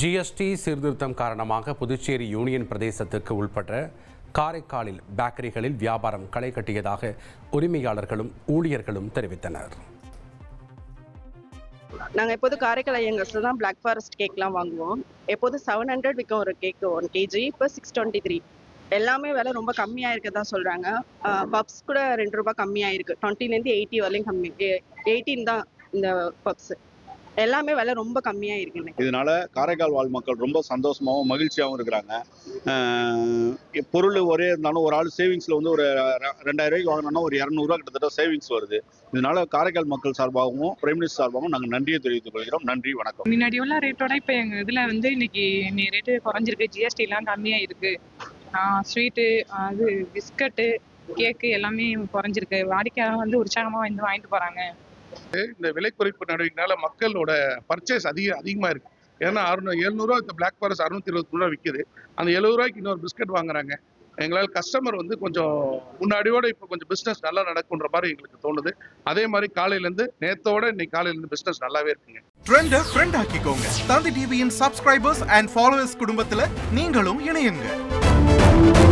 GST சீர்திருத்தம் காரணமாக Puducherry union பிரதேசத்துக்கு உள்பட்ட காரைக்காலில் பேக்கரிகளில் வியாபாரம் களை கட்டியதாக உரிமையாளர்களும் ஊழியர்களும் தெரிவித்தனர். நாங்கள் எப்போது காரைக்கால் ஐயங்கர்ஸில் தான் பிளாக் ஃபாரஸ்ட் கேக்லாம் வாங்குவோம். எப்போது செவன் ஹண்ட்ரட் விற்கும் ஒரு கேக் ஒன் கேஜி இப்போ சிக்ஸ் டுவெண்ட்டி த்ரீ எல்லாமே விலை ரொம்ப கம்மியாக இருக்கதா சொல்கிறாங்க பப்ஸ் கூட ரெண்டு ரூபாய் கம்மியாக இருக்குது டுவெண்ட்டிலேருந்து எயிட்டி வரலையும் கம்மி எயிட்டீன் தான் இந்த பப்ஸு எல்லாமே விலை ரொம்ப கம்மியாக இருக்கு இன்னைக்கு. இதனால காரைக்கால் வாழ் மக்கள் ரொம்ப சந்தோஷமாகவும் மகிழ்ச்சியாகவும் இருக்கிறாங்க. பொருள் ஒரே இருந்தாலும் ஒரு ஆள் சேவிங்ஸில் வந்து ஒரு ரெ- ரெண்டாயிரம் ரூபாய்க்கு வாங்கினோம்னா ஒரு இரநூறுவா கிட்டத்தட்ட சேவிங்ஸ் வருது. இதனால காரைக்கால் மக்கள் சார்பாகவும் பிரைம் மினிஸ்டர் சார்பாகவும் நாங்கள் நன்றியை தெரிவித்துக் கொள்கிறோம். நன்றி வணக்கம். முன்னாடி உள்ள ரேட்டோட இப்போ எங்கள் இதில் வந்து இன்னைக்கு ரேட்டு குறைஞ்சிருக்கு. ஜிஎஸ்டிலாம் கம்மியாக இருக்கு. ஸ்வீட்டு அது பிஸ்கட்டு கேக்கு எல்லாமே குறைஞ்சிருக்கு. வாடிக்கையாளர் வந்து உற்சாகமாக வந்து வாங்கிட்டு போகிறாங்க இந்த விலை குறைப்பு நடவடிக்கைனால மக்களோட பர்ச்சேஸ் அதிக அதிகமாக இருக்கு. ஏன்னா அறுநூ எழுநூறுவா இந்த பிளாக் ஃபாரஸ்ட் அறுநூத்தி இருபத்தி ரூபா விற்கிது அந்த எழுபது ரூபாய்க்கு இன்னொரு பிஸ்கட் வாங்குறாங்க. எங்களால் கஸ்டமர் வந்து கொஞ்சம் முன்னாடியோட இப்போ கொஞ்சம் பிஸ்னஸ் நல்லா நடக்குன்ற மாதிரி எங்களுக்கு தோணுது. அதே மாதிரி காலையிலேருந்து நேத்தோட இன்னைக்கு காலையிலேருந்து பிஸ்னஸ் நல்லாவே இருக்குங்க. ட்ரெண்டை ஃப்ரெண்ட் ஆக்கிக்கோங்க. தந்தி டிவியின் சப்ஸ்கிரைபர்ஸ் அண்ட் ஃபாலோவர்ஸ் குடும்பத்தில் நீங்களும் இணையுங்க.